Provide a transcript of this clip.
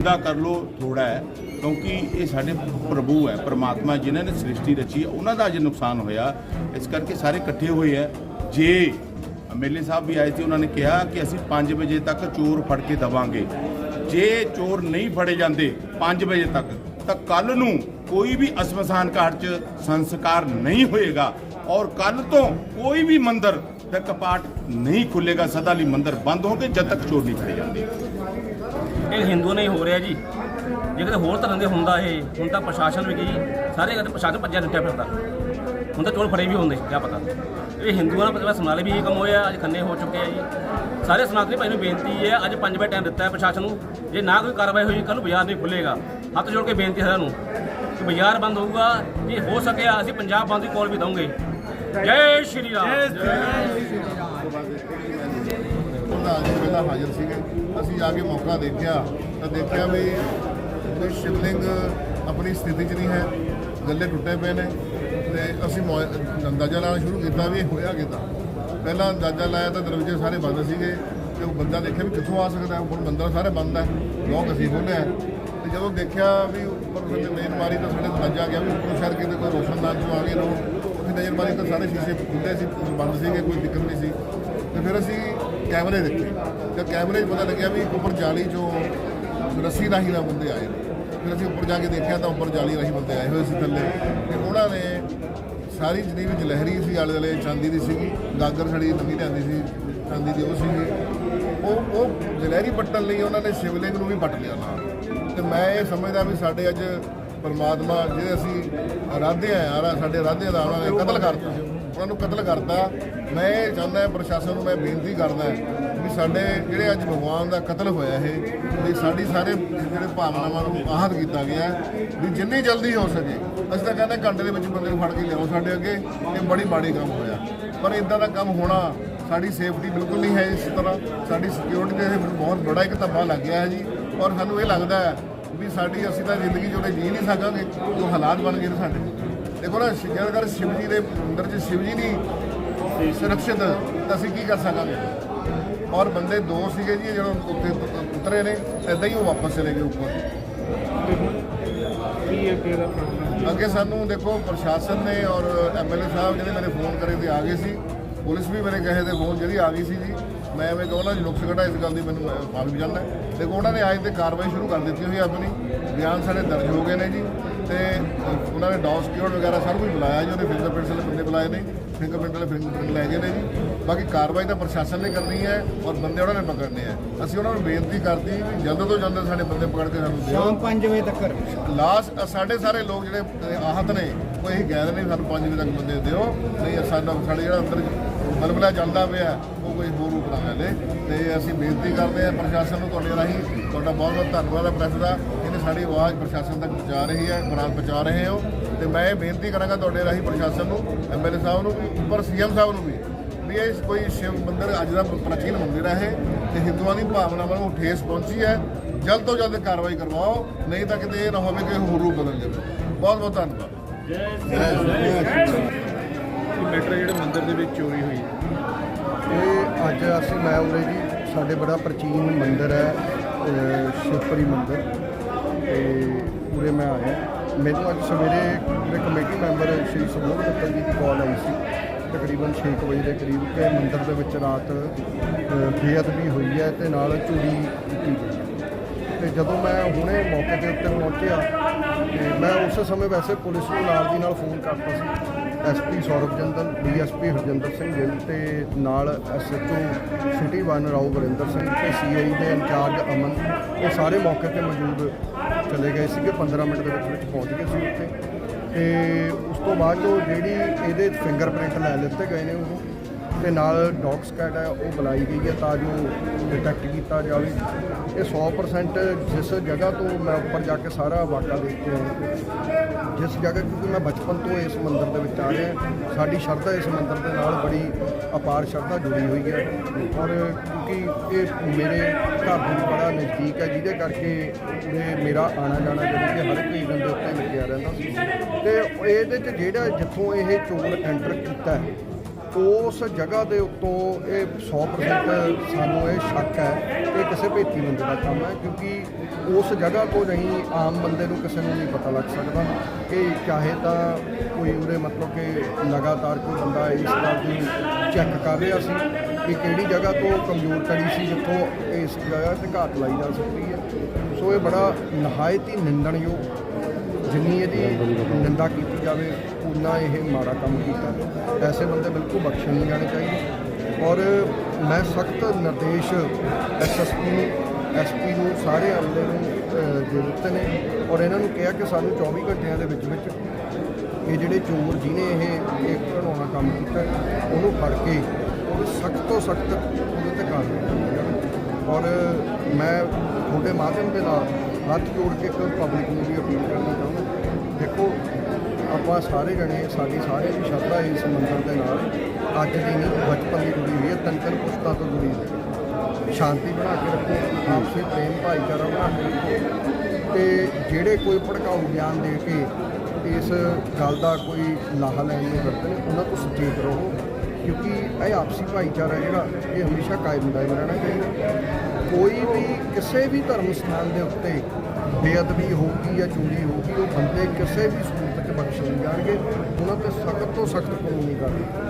ਦਾ ਕਰ ਲੋ ਥੋੜਾ ਹੈ, ਕਿਉਂਕਿ ਇਹ ਸਾਡੇ ਪ੍ਰਭੂ ਹੈ, ਪ੍ਰਮਾਤਮਾ ਜਿਨ੍ਹਾਂ ਨੇ ਸ੍ਰਿਸ਼ਟੀ ਰਚੀ ਹੈ, ਉਹਨਾਂ ਦਾ ਅੱਜ ਨੁਕਸਾਨ ਹੋਇਆ। ਇਸ ਕਰਕੇ ਸਾਰੇ ਇਕੱਠੇ ਹੋਏ ਹੈ। ਜੇ ਐਮਐਲਏ ਸਾਹਿਬ ਵੀ ਆਏ ਸੀ, ਉਹਨਾਂ ਨੇ ਕਿਹਾ ਕਿ ਅਸੀਂ 5 ਵਜੇ ਤੱਕ ਚੋਰ ਫੜ ਕੇ ਦਵਾਂਗੇ। ਜੇ ਚੋਰ ਨਹੀਂ ਫੜੇ ਜਾਂਦੇ 5 ਵਜੇ ਤੱਕ, ਤਾਂ ਕੱਲ ਨੂੰ ਕੋਈ ਵੀ ਅਸਮਸਾਨ ਘਾਟ 'ਚ ਸੰਸਕਾਰ ਨਹੀਂ ਹੋਏਗਾ। ਔਰ ਕੱਲ ਤੋਂ ਕੋਈ ਵੀ ਮੰਦਰ ਦਾ ਕਪਾਟ ਨਹੀਂ ਖੁੱਲੇਗਾ। ਸਦਾ ਲਈ ਮੰਦਰ ਬੰਦ ਹੋਗੇ ਜਦ ਤੱਕ ਚੋਰ ਨਹੀਂ ਫੜੇ ਜਾਂਦੇ। ਇਹ ਹਿੰਦੂ ਨਹੀਂ ਹੋ ਰਿਹਾ ਜੀ। ਜੇ ਕਿਤੇ ਹੋਰ ਧਰਮ ਦੇ ਹੁੰਦਾ ਇਹ, ਹੁਣ ਤਾਂ ਪ੍ਰਸ਼ਾਸਨ ਵੀ ਕੀ ਸਾਰੇ ਕਿਤੇ ਪ੍ਰਸ਼ਾਸਨ ਭੱਜਿਆ ਦਿੱਤਾ ਫਿਰਦਾ। ਹੁਣ ਤਾਂ ਚੋਰ ਫੜੇ ਵੀ ਹੁੰਦੇ, ਕਿਆ ਪਤਾ। ਇਹ ਹਿੰਦੂਆਂ ਦਾ ਪਹਿਲਾਂ ਸਮਨਾਲੇ ਵੀ ਇਹ ਕੰਮ ਹੋਇਆ, ਅੱਜ ਖੰਨੇ ਹੋ ਚੁੱਕੇ ਆ ਜੀ। ਸਾਰੇ ਸਨਾਤਨੀ ਭਾਈ ਨੂੰ ਬੇਨਤੀ ਹੈ ਅੱਜ 5 ਵਜੇ ਟਾਈਮ ਦਿੱਤਾ ਹੈ ਪ੍ਰਸ਼ਾਸਨ ਨੂੰ। ਜੇ ਨਾ ਕੋਈ ਕਾਰਵਾਈ ਹੋਈ ਕੱਲ ਨੂੰ ਬਾਜ਼ਾਰ ਨਹੀਂ ਖੁੱਲੇਗਾ ਹੱਥ ਜੋੜ ਕੇ ਬੇਨਤੀ ਹੈ ਸਾਰਿਆਂ ਨੂੰ ਕਿ ਬਾਜ਼ਾਰ ਬੰਦ ਹੋਊਗਾ। ਜੇ ਹੋ ਸਕਿਆ, ਅਸੀਂ ਪੰਜਾਬ ਬੰਦ ਦੀ ਕਾਲ ਵੀ ਦਵਾਂਗੇ ਜੈ ਸ਼੍ਰੀ ਰਾਮ। ਉਹਦਾ ਅੱਜ ਪਹਿਲਾਂ ਹਾਜ਼ਰ ਸੀਗੇ। ਅਸੀਂ ਜਾ ਕੇ ਮੌਕਾ ਦੇਖਿਆ ਤਾਂ ਦੇਖਿਆ ਵੀ ਕੋਈ ਸ਼ਿਵਲਿੰਗ ਆਪਣੀ ਸਥਿਤੀ 'ਚ ਨਹੀਂ ਹੈ, ਗੱਲੇ ਟੁੱਟੇ ਪਏ ਨੇ ਤੇ ਅਸੀਂ ਮੌ- ਅੰਦਾਜ਼ਾ ਲਾਉਣਾ ਸ਼ੁਰੂ ਕੀਤਾ ਵੀ ਹੋਇਆ ਕਿੱਦਾਂ। ਪਹਿਲਾਂ ਅੰਦਾਜ਼ਾ ਲਾਇਆ ਤਾਂ ਦਰਵਾਜ਼ੇ ਸਾਰੇ ਬੰਦ ਸੀਗੇ ਤੇ ਉਹ ਬੰਦਾ ਦੇਖਿਆ ਵੀ ਕਿੱਥੋਂ ਆ ਸਕਦਾ ਹੁਣ ਮੰਦਰ ਸਾਰੇ ਬੰਦ ਹੈ, ਲੋਕ ਅਸੀਂ ਖੋਲ੍ਹਿਆ ਤੇ ਜਦੋਂ ਦੇਖਿਆ ਵੀ ਉੱਪਰ ਸਾਡੇ ਮੇਨ ਮਾਰੀ ਤਾਂ ਸਾਡੇ ਅੰਦਾਜ਼ਾ ਗਿਆ, ਵੀ ਉੱਪਰ ਸ਼ਾਇਦ ਕਿਤੇ ਕੋਈ ਰੋਸ਼ਨਦਾਨ 'ਚੋਂ ਆ ਗਏ ਲੋਕ। ਉੱਥੇ ਨਜ਼ਰ ਮਾਰੀ ਤਾਂ ਸਾਰੇ ਸ਼ੀਸ਼ੇ ਖੁੱਲੇ ਸੀ, ਬੰਦ ਸੀਗੇ, ਕੋਈ ਦਿੱਕਤ ਨਹੀਂ ਸੀ। ਤੇ ਫਿਰ ਅਸੀਂ ਕੈਮਰੇ ਦੇਖੇ। ਤੇ ਕੈਮਰੇ 'ਚ ਪਤਾ ਲੱਗਿਆ ਵੀ ਉੱਪਰ ਜਾਲੀ 'ਚੋਂ ਰੱਸੀ ਰਾਹੀਂ ਦਾ ਬੰਦੇ ਆਏ। ਨੇ ਫਿਰ ਅਸੀਂ ਉੱਪਰ ਜਾ ਕੇ ਦੇਖਿਆ ਤਾਂ ਉੱਪਰ ਜਾਲੀ ਰਾਹੀਂ ਬੰਦੇ ਆਏ ਹੋਏ ਸੀ ਥੱਲੇ। ਤੇ ਉਹਨਾਂ ਨੇ ਸਾਰੀ ਜਿੰਨੀ ਵੀ ਜਲਹਿਰੀ ਸੀ ਆਲੇ ਦੁਆਲੇ, ਚਾਂਦੀ ਦੀ ਸੀਗੀ, ਗਾਗਰ ਛੜੀ ਨਵੀਂ ਲਿਆਂਦੀ ਸੀ, ਚਾਂਦੀ ਦੀ ਉਹ ਸੀਗੀ। ਉਹ ਉਹ ਜਲਹਿਰੀ ਪੱਟਣ ਲਈ ਉਹਨਾਂ ਨੇ ਸ਼ਿਵਲਿੰਗ ਨੂੰ ਵੀ ਪੱਟ ਲਿਆ ਨਾਲ। ਤੇ ਮੈਂ ਇਹ ਸਮਝਦਾ ਵੀ ਸਾਡੇ ਅੱਜ ਪਰਮਾਤਮਾ ਜਿਹੜੇ ਅਸੀਂ ਆਰਾਧੇ ਆ ਯਾਰ ਸਾਡੇ ਆਰਾਧੇ ਦਾ ਉਹਨਾਂ ਨੇ ਕਤਲ ਕਰਤਾ। ਉਹਨਾਂ ਨੂੰ ਕਤਲ ਕਰਤਾ। ਮੈਂ ਇਹ ਚਾਹੁੰਦਾ ਪ੍ਰਸ਼ਾਸਨ ਨੂੰ ਮੈਂ ਬੇਨਤੀ ਕਰਦਾ ਵੀ ਸਾਡੇ ਜਿਹੜੇ ਅੱਜ ਭਗਵਾਨ ਦਾ ਕਤਲ ਹੋਇਆ ਇਹ ਵੀ ਸਾਡੀ ਸਾਰੇ ਜਿਹੜੇ ਭਾਵਨਾਵਾਂ ਨੂੰ ਆਹਤ ਕੀਤਾ ਗਿਆ ਵੀ ਜਿੰਨੀ ਜਲਦੀ ਹੋ ਸਕੇ, ਅਸੀਂ ਤਾਂ ਕਹਿੰਦੇ ਘੰਟੇ ਦੇ ਵਿੱਚ ਬੰਦੇ ਨੂੰ ਫੜ ਕੇ ਲਿਆਓ ਸਾਡੇ ਅੱਗੇ, ਇਹ ਬੜੀ ਮਾੜੀ ਕੰਮ ਹੋਇਆ। ਪਰ ਇਦਾਂ ਦਾ ਕੰਮ ਹੋਣਾ ਸਾਡੀ ਸੇਫਟੀ ਬਿਲਕੁਲ ਨਹੀਂ ਹੈ ਇਸ ਤਰ੍ਹਾਂ। ਸਾਡੀ ਸਿਕਿਉਰਿਟੀ ਦੇ ਬਹੁਤ ਬੜਾ ਇੱਕ ਧੱਬਾ ਲੱਗ ਗਿਆ ਹੈ ਜੀ। ਔਰ ਸਾਨੂੰ ਇਹ ਲੱਗਦਾ ਹੈ ਵੀ ਸਾਡੀ ਅਸੀਂ ਤਾਂ ਜ਼ਿੰਦਗੀ ਜੋੜੇ ਜੀ ਨਹੀਂ ਸਕਾਂਗੇ ਜੋ ਹਾਲਾਤ ਬਣ ਗਏ ਨੇ ਸਾਡੇ। ਦੇਖੋ ਨਾ ਸ਼ਿ- ਜੇ ਅਗਰ ਸ਼ਿਵ ਜੀ ਦੇ ਅੰਦਰ ਜੇ ਸ਼ਿਵ ਜੀ ਨਹੀਂ ਸੁਰੱਖਿਅਤ ਤਾਂ ਅਸੀਂ ਕੀ ਕਰ ਸਕਾਂਗੇ? ਔਰ ਬੰਦੇ ਦੋ ਸੀਗੇ ਜੀ ਜਦੋਂ ਉੱਤੇ ਉ- ਉਤਰੇ ਨੇ ਇਦਾਂ ਹੀ ਉਹ ਵਾਪਸ ਚਲੇ ਗਏ ਉੱਪਰ। ਅੱਗੇ ਸਾਨੂੰ ਦੇਖੋ ਪ੍ਰਸ਼ਾਸਨ ਨੇ ਔਰ ਐਮਐਲਏ ਸਾਹਿਬ ਜਿਹੜੇ ਮੇਰੇ ਫੋਨ ਕਰੇ ਤੇ ਆ ਗਏ ਸੀ। ਪੁਲਿਸ ਵੀ ਮੇਰੇ ਕਹੇ ਤੇ ਫੋਨ ਜਿਹੜੀ ਆ ਗਈ ਸੀ ਜੀ। ਮੈਂ ਐਵੇਂ ਕਹਣਾ ਜੀ ਨੁਕਸ ਘਟਾ ਇਸ ਗੱਲ ਦੀ ਮੈਨੂੰ ਮਾਫੀ ਜਾਂਦਾ ਦੇਖੋ ਉਹਨਾਂ ਨੇ ਅੱਜ ਤੇ ਕਾਰਵਾਈ ਸ਼ੁਰੂ ਕਰ ਦਿੱਤੀ ਹੋਈ ਆਪਣੀ। ਬਿਆਨ ਸਾਡੇ ਦਰਜ ਹੋ ਗਏ ਨੇ ਜੀ। ਤੇ ਉਹਨਾਂ ਨੇ ਡੌਸ ਕਿਉਰ ਵਗੈਰਾ ਸਭ ਕੁਝ ਬੁਲਾਇਆ ਜੀ ਉਹਨੇ ਫਿੰਗਰਪ੍ਰਿੰਟਸ ਵਾਲੇ ਬੰਦੇ ਬੁਲਾਏ ਨੇ। ਫਿੰਗਰਪ੍ਰਿੰਟ ਵਾਲੇ ਫਿੰਗਰਪ੍ਰਿੰਟ ਲੈ ਗਏ ਨੇ ਜੀ। ਬਾਕੀ ਕਾਰਵਾਈ ਤਾਂ ਪ੍ਰਸ਼ਾਸਨ ਨੇ ਕਰਨੀ ਹੈ ਔਰ ਬੰਦੇ ਉਹਨਾਂ ਨੇ ਪਕੜਨੇ ਆ ਅਸੀਂ ਉਹਨਾਂ ਨੂੰ ਬੇਨਤੀ ਕਰਦੀ ਵੀ ਜਲਦ ਤੋਂ ਜਲਦ ਸਾਡੇ ਬੰਦੇ ਪਕੜ ਕੇ ਸਾਨੂੰ ਦਿਓ। ਸ਼ਾਮ 5 ਵਜੇ ਤੱਕ ਲਾਸਟ ਸਾਡੇ ਸਾਰੇ ਲੋਕ ਜਿਹੜੇ ਆਹਤ ਨੇ ਉਹ ਇਹੀ ਕਹਿ ਰਹੇ ਨੇ ਵੀ ਸਾਨੂੰ 5 ਵਜੇ ਤੱਕ ਬੰਦੇ ਦਿਓ। ਨਹੀਂ ਸਾਡਾ ਸਾਡੇ ਜਿਹੜਾ ਅੰਦਰ ਬਲਬਲਾ ਚੱਲਦਾ ਪਿਆ ਕੋਈ ਹੋਰ ਰੂਪ ਨਾ ਲੈ ਤੇ ਅਸੀਂ ਬੇਨਤੀ ਕਰਦੇ ਹਾਂ ਪ੍ਰਸ਼ਾਸਨ ਨੂੰ ਤੁਹਾਡੇ ਰਾਹੀਂ ਤੁਹਾਡਾ ਬਹੁਤ ਬਹੁਤ ਧੰਨਵਾਦ ਹੈ ਪ੍ਰੈਸ ਦਾ। ਇਹਨੇ ਸਾਡੀ ਆਵਾਜ਼ ਪ੍ਰਸ਼ਾਸਨ ਤੱਕ ਪਹੁੰਚਾ ਰਹੀ ਹੈ ਬਰਾਤ ਪਹੁੰਚਾ ਰਹੇ ਹੋ। ਤੇ ਮੈਂ ਇਹ ਬੇਨਤੀ ਕਰਾਂਗਾ ਤੁਹਾਡੇ ਰਾਹੀਂ ਪ੍ਰਸ਼ਾਸਨ ਨੂੰ ਐਮਐਲਏ ਸਾਹਿਬ ਨੂੰ ਵੀ ਉੱਪਰ ਸੀਐਮ ਸਾਹਿਬ ਨੂੰ ਵੀ ਵੀ ਇਹ ਕੋਈ ਸ਼ਿਵ ਮੰਦਿਰ ਅੱਜ ਦਾ ਪ੍ਰਾਚੀਨ ਮੰਦਿਰ ਹੈ ਇਹ ਤੇ ਹਿੰਦੂਆਂ ਦੀ ਭਾਵਨਾਵਾਂ ਨੂੰ ਠੇਸ ਪਹੁੰਚੀ ਹੈ। ਜਲਦ ਤੋਂ ਜਲਦ ਕਾਰਵਾਈ ਕਰਵਾਓ ਨਹੀਂ ਤਾਂ ਕਿਤੇ ਇਹ ਨਾ ਹੋਵੇ ਕਿ ਹੋਰ ਰੂਪ ਬਦਲ ਜਾਵੇ। ਬਹੁਤ ਬਹੁਤ ਧੰਨਵਾਦ। ਮੈਟਰ ਜਿਹੜੇ ਮੰਦਿਰ ਦੇ ਵਿੱਚ ਚੋਰੀ ਹੋਈ ਹੈ। ਇਹ ਅੱਜ ਅਸੀਂ ਮੈਂ ਉਰੇ ਜੀ ਸਾਡੇ ਬੜਾ ਪ੍ਰਾਚੀਨ ਮੰਦਿਰ ਹੈ ਅਹ ਸ਼ਿਵਪੁਰੀ ਮੰਦਿਰ। ਤੇ ਉਰੇ ਮੈਂ ਆਇਆ। ਮੈਨੂੰ ਅੱਜ ਸਵੇਰੇ ਮੇਰੇ ਕਮੇਟੀ ਮੈਂਬਰ ਸ਼੍ਰੀ ਸਮੂਹ ਮਿੱਤਲ ਜੀ ਦੀ ਕਾਲ ਆਈ ਸੀ। ਤਕਰੀਬਨ 6 ਕੁ ਵਜੇ ਦੇ ਕਰੀਬ ਕਿ ਮੰਦਿਰ ਦੇ ਵਿੱਚ ਰਾਤ ਅਹ, ਬੇਅਦਬੀ ਹੋਈ ਹੈ ਤੇ ਨਾਲ ਚੋਰੀ ਕੀਤੀ ਗਈ। ਤੇ ਜਦੋਂ ਮੈਂ ਹੁਣੇ ਮੌਕੇ ਦੇ ਉੱਤੇ ਪਹੁੰਚਿਆ ਤੇ ਮੈਂ ਉਸ ਸਮੇਂ ਵੈਸੇ ਪੁਲਿਸ ਨੂੰ ਨਾਲ ਦੀ ਨਾਲ ਫੋਨ ਕਰਤਾ ਸੀ। ਐਸਪੀ ਸੌਰਵ ਜੰਦਲ ਡੀਐਸਪੀ ਹਰਜਿੰਦਰ ਸਿੰਘ ਗਿੱਲ ਤੇ ਨਾਲ SHO city one Rao Varinder Singh ਤੇ ਸੀਆਈ ਦੇ ਇੰਚਾਰਜ ਅਮਨ। ਇਹ ਸਾਰੇ ਮੌਕੇ ਤੇ ਮੌਜੂਦ ਚਲੇ ਗਏ ਸੀਗੇ 15 ਮਿੰਟ ਦੇ ਵਿੱਚ ਵਿੱਚ ਪਹੁੰਚ ਗਏ ਸੀ ਉੱਥੇ। ਤੇ ਉਸ ਤੋਂ ਬਾਅਦ ਉਹ ਜਿਹੜੀ ਇਹਦੇ ਫਿੰਗਰਪ੍ਰਿੰਟ ਲੈ ਲਿੱਤੇ ਗਏ ਨੇ ਉਹ ਤੇ ਨਾਲ ਡੌਗ ਸਕੈਟ ਹੈ, ਉਹ ਬੁਲਾਈ ਗਈ ਹੈ ਤਾਂ ਜੋ ਡਿਟੈਕਟ ਕੀਤਾ ਜਾਵੇ। ਇਹ 100% ਜਿਸ ਜਗ੍ਹਾ ਤੋਂ ਮੈਂ ਉੱਪਰ ਜਾ ਕੇ ਸਾਰਾ ਵਾਕਾ ਦੇਖ ਕੇ ਆਇਆ। ਜਿਸ ਜਗ੍ਹਾ ਕਿਉਂਕਿ ਮੈਂ ਬਚਪਨ ਤੋਂ ਇਸ ਮੰਦਿਰ ਦੇ ਵਿੱਚ ਆ ਰਿਹਾ ਸਾਡੀ ਸ਼ਰਧਾ ਇਸ ਮੰਦਿਰ ਦੇ ਨਾਲ ਬੜੀ ਅਪਾਰ ਸ਼ਰਧਾ ਜੁੜੀ ਹੋਈ ਹੈ। ਔਰ ਕਿਉਂਕਿ ਇਹ ਮੇਰੇ ਘਰ ਦੇ ਬੜਾ ਨਜ਼ਦੀਕ ਹੈ, ਜਿਹਦੇ ਕਰਕੇ ਇਹ ਮੇਰਾ ਆਣਾ ਜਾਣਾ ਜਿਹੜੀ ਕਿ ਹਰ ਇੱਕ ਈਵੈਂਟ ਦੇ ਉੱਤੇ ਲੱਗਿਆ ਰਹਿੰਦਾ ਸੀ। ਤੇ ਇਹਦੇ 'ਚ ਜਿਹੜਾ ਜਿੱਥੋਂ ਇਹ ਚੋਰ ਐਂਟਰ ਕੀਤਾ ਹੈ ਉਸ ਜਗ੍ਹਾ ਦੇ ਉੱਤੋਂ ਇਹ 100% ਸਾਨੂੰ ਇਹ ਸ਼ੱਕ ਹੈ ਕਿ ਕਿਸੇ ਭੇਤੀ ਬੰਦੇ ਦਾ ਕੰਮ ਹੈ, ਕਿਉਂਕਿ ਉਸ ਜਗ੍ਹਾ ਤੋਂ ਨਹੀਂ ਆਮ ਬੰਦੇ ਨੂੰ ਕਿਸੇ ਨੂੰ ਨਹੀਂ ਪਤਾ ਲੱਗ ਸਕਦਾ ਕਿ ਚਾਹੇ ਤਾਂ ਕੋਈ ਉਹਦੇ ਮਤਲਬ ਕਿ ਲਗਾਤਾਰ ਕੋਈ ਬੰਦਾ ਇਸ ਗੱਲ ਦੀ ਚੈੱਕ ਕਰ ਰਿਹਾ ਸੀ ਕਿ ਕਿਹੜੀ ਜਗ੍ਹਾ ਤੋਂ ਕਮਜ਼ੋਰ ਕੜੀ ਸੀ, ਜਿੱਥੋਂ ਇਸ ਜਗ੍ਹਾ ਤੇ ਘਾਤ ਲਾਈ ਜਾ ਸਕਦੀ ਹੈ। ਸੋ ਇਹ ਬੜਾ ਨਹਾਇਤ ਹੀ ਨਿੰਦਣਯੋਗ ਜਿੰਨੀ ਇਹਦੀ ਨਿੰਦਾ ਕੀਤੀ ਜਾਵੇ ਉਨਾ ਇਹ ਮਾੜਾ ਕੰਮ ਕੀਤਾ। ਐਸੇ ਬੰਦੇ ਬਿਲਕੁਲ ਬਖਸ਼ੇ ਨਹੀਂ ਜਾਣੇ ਚਾਹੀਦੇ। ਔਰ ਮੈਂ ਸਖਤ ਨਿਰਦੇਸ਼ ਐਸਐਸਪੀ ਨੂੰ ਐਸਪੀ ਨੂੰ ਸਾਰੇ ਅਮਲੇ ਨੂੰ ਦੇ ਦਿੱਤੇ ਨੇ। ਔਰ ਇਹਨਾਂ ਨੂੰ ਕਿਹਾ ਕਿ ਸਾਨੂੰ 24 ਘੰਟਿਆਂ ਦੇ ਵਿੱਚ ਵਿੱਚ ਇਹ ਜਿਹੜੇ ਚੋਰ ਜਿਹਨੇ ਇਹ ਇਹ ਘਣਾਉਣਾ ਕੰਮ ਕੀਤਾ, ਉਹਨੂੰ ਫੜ ਕੇ ਉਹ ਸਖਤ ਤੋਂ ਸਖਤ ਉਹਦੇ ਤੇ ਕਾਰਵਾਈ ਕੀਤੀ ਔਰ ਮੈਂ ਤੁਹਾਡੇ ਮਾਧਿਅਮ ਦੇ ਨਾਲ ਹੱਥ ਜੋੜ ਕੇ ਇੱਕ ਪਬਲਿਕ ਨੂੰ ਵੀ ਅਪੀਲ ਕਰਨਾ ਚਾਹੁੰਦਾ ਆਪਾਂ ਸਾਰੇ ਜਣੇ, ਸਾਡੀ ਸਾਰੇ ਦੀ ਸ਼ਰਧਾ ਇਸ ਮੰਦਰ ਦੇ ਨਾਲ। ਅੱਜ ਦੀ ਨਹੀਂ, ਬਚਪਨ ਦੀ ਜੁੜੀ ਹੋਈ ਹੈ ਤਿੰਨ ਤਿੰਨ ਤੋਂ ਜੁੜੀ ਹੋਈ ਹੈ। ਸ਼ਾਂਤੀ ਬਣਾ ਕੇ ਰੱਖੋ, ਆਪਸੀ ਪ੍ਰੇਮ, ਭਾਈਚਾਰਾ ਬਣਾ ਕੇ ਰੱਖੋ। ਤੇ ਜਿਹੜੇ ਕੋਈ ਭੜਕਾਊ ਗਿਆਨ ਦੇ ਕੇ ਇਸ ਗੱਲ ਦਾ ਕੋਈ ਲਾਹਾ ਲੈਣ ਨੂੰ ਕਰਦੇ ਨੇ, ਉਹਨਾਂ ਤੋਂ ਸੁਚੇਤ ਰਹੋ। ਕਿਉਂਕਿ ਇਹ ਆਪਸੀ ਭਾਈਚਾਰਾ ਜਿਹੜਾ, ਇਹ ਹਮੇਸ਼ਾ ਕਾਇਮ ਕਾਇਮ ਰਹਿਣਾ ਚਾਹੀਦਾ। ਕੋਈ ਵੀ ਕਿਸੇ ਵੀ ਧਰਮ ਸਥਾਨ ਦੇ ਉੱਤੇ ਬੇਅਦਬੀ ਹੋਊਗੀ ਜਾਂ ਚੋਰੀ ਹੋਊਗੀ ਉਹ ਬੰਦੇ ਕਿਸੇ ਵੀ ਸੂਰਤ 'ਚ ਬਖਸ਼ੇ ਨਹੀਂ ਜਾਣਗੇ, ਉਹਨਾਂ ਤੇ ਸਖਤ ਤੋਂ ਸਖਤ ਕਾਨੂੰਨੀ ਕਾਰਵਾਈ।